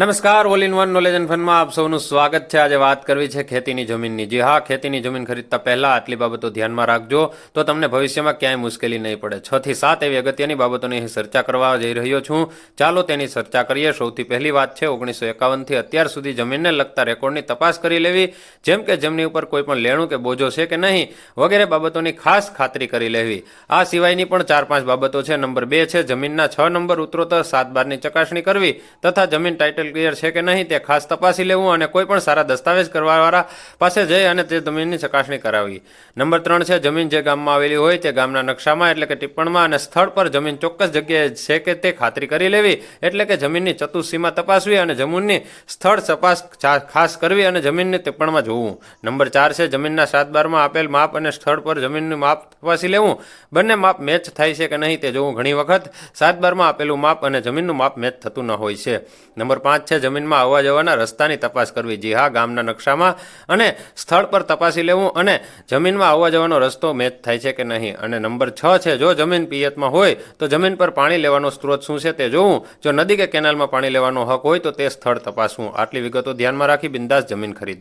નમસ્કાર all in one knowledge and ફનમાં આપ સૌનું સ્વાગત છે. આજે વાત કરવી છે ખેતીની જમીનની. જી હા, ખેતીની જમીન ખરીદતા પહેલાં આટલી બાબતો ધ્યાનમાં રાખજો, તો તમને ભવિષ્યમાં ક્યાંય મુશ્કેલી નહીં પડે. છ થી સાત એવી અગત્યની બાબતોની અહીં ચર્ચા કરવા જઈ રહ્યો છું. ચાલો તેની ચર્ચા કરીએ. સૌથી પહેલી વાત છે, ઓગણીસો એકાવનથી અત્યાર સુધી જમીનને લગતા રેકોર્ડની તપાસ કરી લેવી. જેમ કે જમીન ઉપર કોઈ પણ લેણું કે બોજો છે કે નહીં, વગેરે બાબતોની ખાસ ખાતરી કરી લેવી. આ સિવાયની પણ ચાર પાંચ બાબતો છે. નંબર બે છે, જમીનના છ નંબર ઉત્તરોત્તર સાત બારની ચકાસણી કરવી તથા જમીન ટાઇટલ ક્લિયર છે કે નહીં તે ખાસ તપાસી લેવું અને કોઈ પણ સારા દસ્તાવેજ કરવાવાળા પાસે જઈ અને તે જમીનની ચકાસણી કરાવવી. નંબર ત્રણ છે, જમીન જે ગામમાં આવેલી હોય તે ગામના નકશામાં એટલે કે ટિપ્પણમાં અને સ્થળ પર જમીન ચોક્કસ જગ્યાએ છે કે તે ખાતરી કરી લેવી એટલે કે જમીનની ચતુસીમા તપાસવી અને જમીનની સ્થળ તપાસ ખાસ કરવી અને જમીનની ટિપ્પણમાં જોવું. નંબર ચાર છે, જમીનના સાત બારમાં આપેલ માપ અને સ્થળ પર જમીનનું માપ તપાસી લેવું. બંને માપ મેચ થાય છે કે નહીં તે જોવું ઘણી વખત. સાત બારમાં આપેલું માપ અને જમીનનું માપ મેચ થતું ન હોય છે. નંબર પાંચ છે જમીનમાં આવવા જવાના રસ્તાની તપાસ કરવી, જી હા, ગામના નકશામાં. અને સ્થળ પર તપાસી લેવું અને જમીનમાં આવવા જવાનો રસ્તો મેચ થાય છે કે નહીં. અને નંબર છ છે, જો જમીન પિયતમાં હોય, તો જમીન પર પાણી લેવાનો સ્ત્રોત શું છે તે જોવું. જો નદી કે કેનાલમાં પાણી લેવાનો હક હોય, તો તે સ્થળ તપાસવું. આટલી વિગતો ધ્યાનમાં રાખી બિંદાસ જમીન ખરીદ.